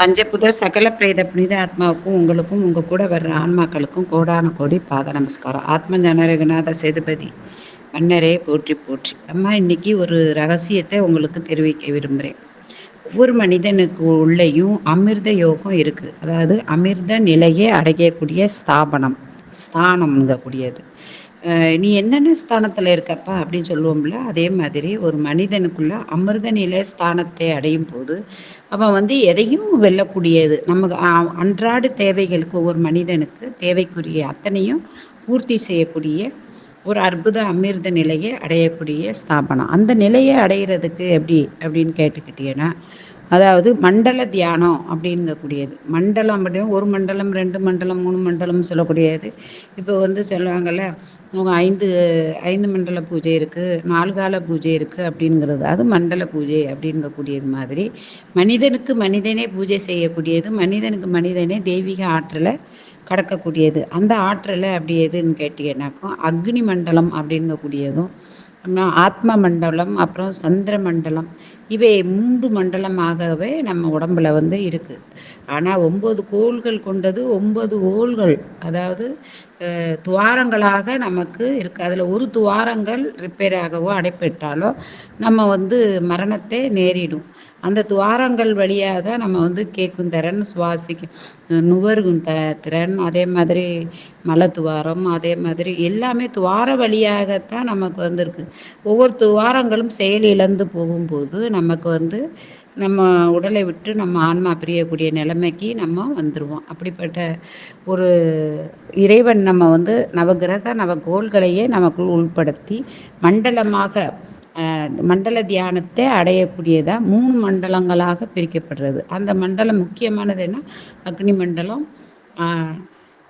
பஞ்சபுத சகல பிரேத புனித ஆத்மாவுக்கும் உங்களுக்கும் உங்கள் கூட வர்ற ஆன்மாக்களுக்கும் கோடான கோடி பாத நமஸ்காரம். ஆத்ம ஞான சேதுபதி மன்னரே போற்றி போற்றி. அம்மா இன்னைக்கு ஒரு ரகசியத்தை உங்களுக்கு தெரிவிக்க விரும்புகிறேன் ஒவ்வொரு மனிதனுக்கு உள்ளேயும் அமிர்த யோகம் இருக்குது அதாவது அமிர்த நிலையை அடையக்கூடிய ஸ்தாபனம் ஸ்தானம்ங்கக்கூடியது. நீ என்னென்ன ஸ்தானத்தில் இருக்கப்பா அப்படின்னு சொல்லுவோம்ல அதே மாதிரி ஒரு மனிதனுக்குள்ள அமிர்த நிலை ஸ்தானத்தை அடையும் போது அவன் வந்து எதையும் வெல்லக்கூடியது. நமக்கு அன்றாட தேவைகளுக்கு ஒவ்வொரு மனிதனுக்கு தேவைக்குரிய அத்தனையும் பூர்த்தி செய்யக்கூடிய ஒரு அற்புத அமிர்த நிலையை அடையக்கூடிய ஸ்தாபனம். அந்த நிலையை அடையிறதுக்கு எப்படி அப்படின்னு கேட்டுக்கிட்டீங்கன்னா அதாவது மண்டல தியானம் அப்படிங்கக்கூடியது. மண்டலம் அப்படின்னு ஒரு மண்டலம் ரெண்டு மண்டலம் மூணு மண்டலம் சொல்லக்கூடியது. இப்போ வந்து சொல்லுவாங்கல்ல அவங்க ஐந்து ஐந்து மண்டல பூஜை இருக்குது நாலு கால பூஜை இருக்குது அப்படிங்கிறது. அது மண்டல பூஜை அப்படிங்கக்கூடியது மாதிரி. மனிதனுக்கு மனிதனே பூஜை செய்யக்கூடியது மனிதனுக்கு மனிதனே தெய்வீக ஆற்றலை கடக்கக்கூடியது. அந்த ஆற்றலை அப்படி எதுன்னு கேட்டீங்கன்னாக்கும் அக்னி மண்டலம் அப்படிங்கக்கூடியதும் ஆத்ம மண்டலம் அப்புறம் சந்திர மண்டலம் இவை மூன்று மண்டலமாகவே நம்ம உடம்புல வந்து இருக்குது ஆனால் ஒம்பது கோள்கள் கொண்டது ஒம்பது கோள்கள் அதாவது துவாரங்களாக நமக்கு இருக்குது அதில் ஒரு துவாரங்கள் ரிப்பேராகவோ அடைப்பட்டாலோ நம்ம வந்து மரணத்தை நேரிடும். அந்த துவாரங்கள் வழியாக தான் நம்ம வந்து கேட்கும் திறன் சுவாசிக்கும் நுகர்கும் த திறன். அதே மாதிரி மலை துவாரம் அதே மாதிரி எல்லாமே துவார வழியாகத்தான் நமக்கு வந்திருக்கு. ஒவ்வொரு துவாரங்களும் செயல் இழந்து போகும்போது நமக்கு வந்து நம்ம உடலை விட்டு நம்ம ஆன்மா பிரியக்கூடிய நிலைமைக்கு நம்ம வந்துடுவோம் அப்படிப்பட்ட ஒரு இறைவன் நம்ம வந்து நவகிரக நவகோள்களையே நமக்குள் உள்படுத்தி மண்டலமாக மண்டல தியானத்தை அடையக்கூடியதாக மூணு மண்டலங்களாக பிரிக்கப்படுறது. அந்த மண்டலம் முக்கியமானது என்ன? அக்னி மண்டலம்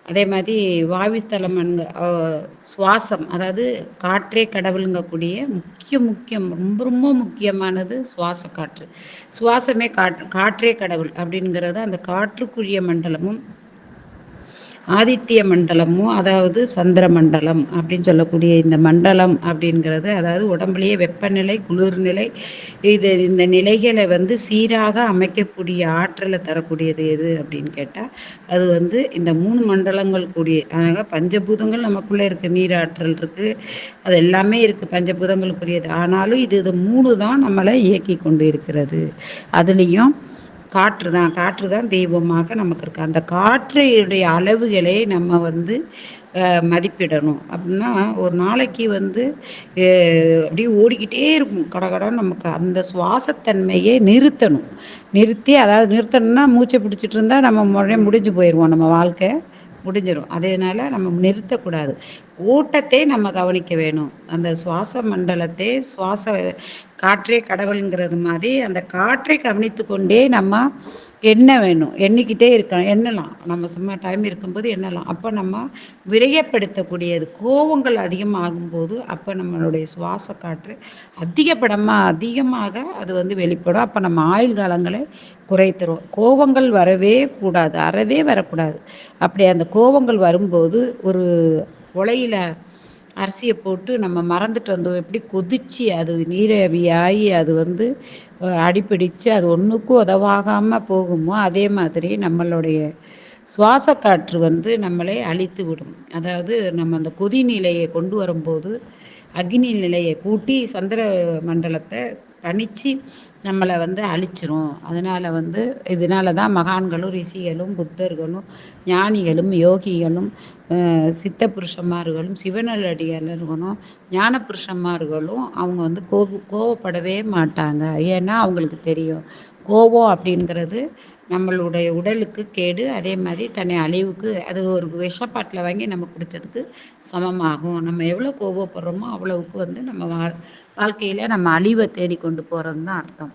அதே மாதிரி வாயுஸ்தலம் சுவாசம் அதாவது காற்றே கடவுளுங்கக்கூடிய முக்கிய முக்கியம் ரொம்ப ரொம்ப முக்கியமானது சுவாச காற்று. சுவாசமே காற்று காற்றே கடவுள் அப்படிங்கிறது அந்த காற்றுக்குரிய மண்டலமும் ஆதித்ய மண்டலமும் அதாவது சந்திர மண்டலம் அப்படின்னு சொல்லக்கூடிய இந்த மண்டலம் அப்படிங்கிறது அதாவது உடம்புலேயே வெப்பநிலை குளிர்நிலை இது இந்த நிலைகளை வந்து சீராக அமைக்கக்கூடிய ஆற்றலை தரக்கூடியது எது அப்படின்னு கேட்டால் அது வந்து இந்த மூணு மண்டலங்கள் கூடிய அதாவது பஞ்சபூதங்கள் நமக்குள்ளே இருக்குது நீர் ஆற்றல் இருக்குது அது எல்லாமே இருக்குது பஞ்சபூதங்களுக்குரியது. ஆனாலும் இது இது மூணு தான் நம்மளை இயக்கி கொண்டு இருக்கிறது. அதுலேயும் காற்று தான் காற்று தான் தெய்வமாக நமக்கு இருக்குது அந்த காற்றையுடைய அளவுகளை நம்ம வந்து மதிப்பிடணும். அப்படின்னா ஒரு நாளைக்கு வந்து அப்படியே ஓடிக்கிட்டே இருக்கும். கடகடம் நமக்கு அந்த சுவாசத்தன்மையை நிறுத்தணும். நிறுத்தி அதாவது நிறுத்தணும்னா மூச்சை பிடிச்சிட்டு இருந்தால் நம்ம முறைய முடிஞ்சு போயிடுவோம் நம்ம வாழ்க்கை முடிஞ்சிடும் அதனால நம்ம நிறுத்தக்கூடாது. ஓட்டத்தை நம்ம கவனிக்க வேணும். அந்த சுவாச மண்டலத்தை சுவாச காற்றே கடவுளுங்கிறது மாதிரி அந்த காற்றை கவனித்து கொண்டே நம்ம எண்ண வேணும். எண்ணிக்கிட்டே இருக்கணும் எண்ணலாம். நம்ம சும்மா டைம் இருக்கும்போது எண்ணலாம். அப்போ நம்ம விரையப்படுத்தக்கூடியது கோவங்கள் அதிகமாகும்போது அப்போ நம்மளுடைய சுவாச காற்று அதிகப்படமாக அதிகமாக அது வந்து வெளிப்படும். அப்போ நம்ம ஆயுள் காலங்களை குறைத்துரும். கோவங்கள் வரவே கூடாது. அறவே வரக்கூடாது. அப்படி அந்த கோவங்கள் வரும்போது ஒரு குலையில் அரிசியை போட்டு நம்ம மறந்துட்டு வந்தோம். எப்படி கொதித்து அது நீரவியாகி அது வந்து அடிப்பிடித்து அது ஒன்றுக்கும் உதவாகாமல் போகுமோ அதே மாதிரி நம்மளுடைய சுவாச காற்று வந்து நம்மளை அழித்து விடும். அதாவது நம்ம அந்த கொதி நிலையை கொண்டு வரும்போது அக்னி நிலையை கூட்டி சந்திர மண்டலத்தை தனித்து நம்மளை வந்து அழிச்சிரும். அதனால் வந்து இதனால தான் மகான்களும் ரிஷிகளும் புத்தர்களும் ஞானிகளும் யோகிகளும் சித்த புருஷமார்களும் சிவநலடிகளும் ஞான புருஷமார்களும் அவங்க வந்து கோப கோவப்படவே மாட்டாங்க. ஏன்னா அவங்களுக்கு தெரியும். கோபம் அப்படிங்கிறது நம்மளுடைய உடலுக்கு கேடு. அதே மாதிரி தன்னை அழிவுக்கு அது ஒரு விஷப்பாட்டில் வாங்கி நம்ம குடித்ததுக்கு சமமாகும். நம்ம எவ்வளோ கோபப்படுறோமோ அவ்வளவுக்கு வந்து நம்ம வா வாழ்க்கையில் நம்ம அழிவை தேடி கொண்டு போகிறது தான் அர்த்தம்.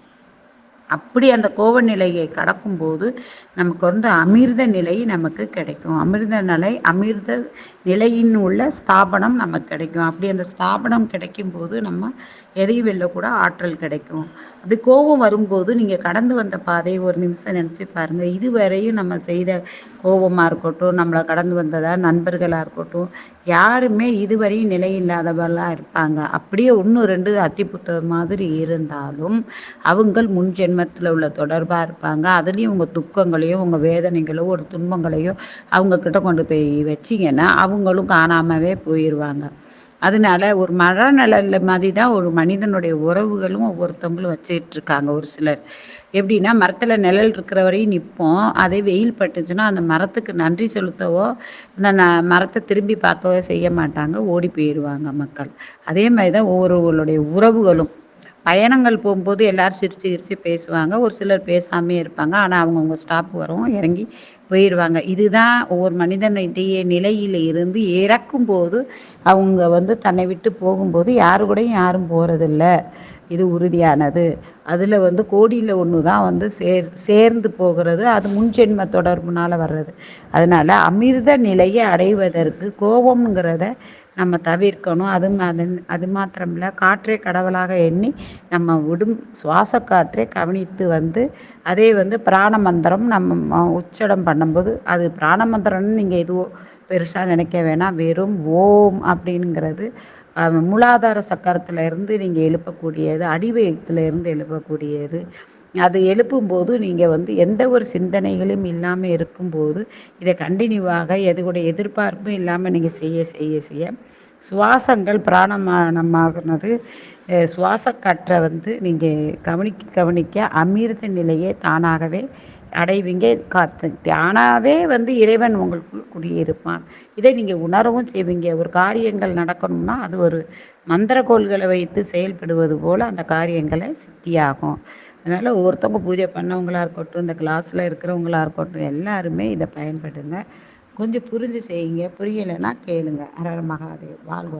அப்படி அந்த கோவ நிலையை கடக்கும்போது நமக்கு வந்து அமிர்த நிலை நமக்கு கிடைக்கும். அமிர்த நிலை அமிர்த நிலையின் உள்ள ஸ்தாபனம் நமக்கு கிடைக்கும். அப்படி அந்த ஸ்தாபனம் கிடைக்கும் போது நம்ம எதையும் வெளில கூட ஆற்றல் கிடைக்கும். அப்படி கோபம் வரும்போது நீங்கள் கடந்து வந்த பாதை ஒரு நிமிஷம் நினச்சி பாருங்கள் இதுவரையும் நம்ம செய்த கோபமாக இருக்கட்டும் நம்மளை கடந்து வந்ததாக நண்பர்களாக இருக்கட்டும் யாருமே இதுவரையும் நிலை இல்லாதவர்களாக இருப்பாங்க. அப்படியே ஒன்று ரெண்டு அத்தி புத்தகம் மாதிரி இருந்தாலும் அவங்கள் முன் ஜென்மத்தில் உள்ள தொடர்பாக இருப்பாங்க. அதுலேயும் உங்கள் துக்கங்களையும் உங்கள் வேதனைகளோ ஒரு துன்பங்களையோ அவங்கக்கிட்ட கொண்டு போய் வச்சிங்கன்னா அவங்களும் காணாமவே போயிடுவாங்க அதனால ஒரு மரநலன்ல மாதிரி தான் ஒரு மனிதனுடைய உறவுகளும் ஒவ்வொருத்தவங்களும் வச்சுட்டு இருக்காங்க ஒரு சிலர் எப்படின்னா மரத்தில் நிழல் இருக்கிற வரையும் நிற்போம் அதே வெயில் பட்டுச்சுன்னா அந்த மரத்துக்கு நன்றி செலுத்தவோ அந்த ந மரத்தை திரும்பி பார்க்கவோ செய்ய மாட்டாங்க. ஓடி போயிடுவாங்க மக்கள். அதே மாதிரி தான் ஒவ்வொருவர்களுடைய உறவுகளும். பயணங்கள் போகும்போது எல்லோரும் சிரித்து சிரித்து பேசுவாங்க. ஒரு சிலர் பேசாமே இருப்பாங்க. ஆனால் அவங்கவுங்க ஸ்டாப் வரும் இறங்கி போயிடுவாங்க இதுதான் ஒவ்வொரு மனிதனுடைய நிலையில் இருந்து இறக்கும் போது அவங்க வந்து தன்னை விட்டு போகும்போது யாரு கூடயும் யாரும் போகிறதில்ல இது உறுதியானது. அதில் வந்து கோடியில் ஒன்று தான் வந்து சேர் சேர்ந்து போகிறது. அது முன்ஜென்ம தொடர்புனால் வர்றது. அதனால் அமிர்த நிலையை அடைவதற்கு கோபம்ங்கிறத நம்ம தவிர்க்கணும். அது அது அது மாத்திரமில்ல. காற்றே கடவுளாக எண்ணி நம்ம விடும் சுவாச காற்றே கவனித்து வந்து அதே வந்து பிராண மந்திரம் நம்ம உச்சடம் பண்ணும்போது அது பிராண மந்திரம்னு நீங்கள் எதுவோ பெருசாக நினைக்க வேணாம். வெறும் ஓம் அப்படிங்கிறது மூலாதார சக்கரத்தில் இருந்து நீங்கள் எழுப்பக்கூடியது அடிவயத்தில் இருந்து எழுப்பக்கூடியது அது எழுப்பும்போது நீங்கள் வந்து எந்த ஒரு சிந்தனைகளும் இல்லாமல் இருக்கும்போது இதை கண்டினியூவாக எதுடைய எதிர்பார்ப்பும் இல்லாமல் நீங்கள் செய்ய செய்ய செய்ய சுவாசங்கள் பிராணமானமாகுனது சுவாச காற்றை வந்து நீங்கள் கவனிக்க கவனிக்க அமிர்த நிலையே தானாகவே அடைவீங்க. காத்து தானாகவே வந்து இறைவன் உங்களுக்குள் குடியிருப்பான். இதை நீங்கள் உணரவும் செய்வீங்க. ஒரு காரியங்கள் நடக்கணும்னா அது ஒரு மந்திரக்கோள்களை வைத்து செயல்படுவது போல் அந்த காரியங்களை சித்தியாகும். அதனால் ஒவ்வொருத்தவங்க பூஜை பண்ணவங்களாக இருக்கட்டும் இந்த கிளாஸில் இருக்கிறவங்களா இருக்கட்டும் எல்லாருமே இதை பயன்படுங்க கொஞ்சம் புரிஞ்சு செய்யுங்க. புரியலைன்னா கேளுங்க. அரர மகாதேவ் வாழ்க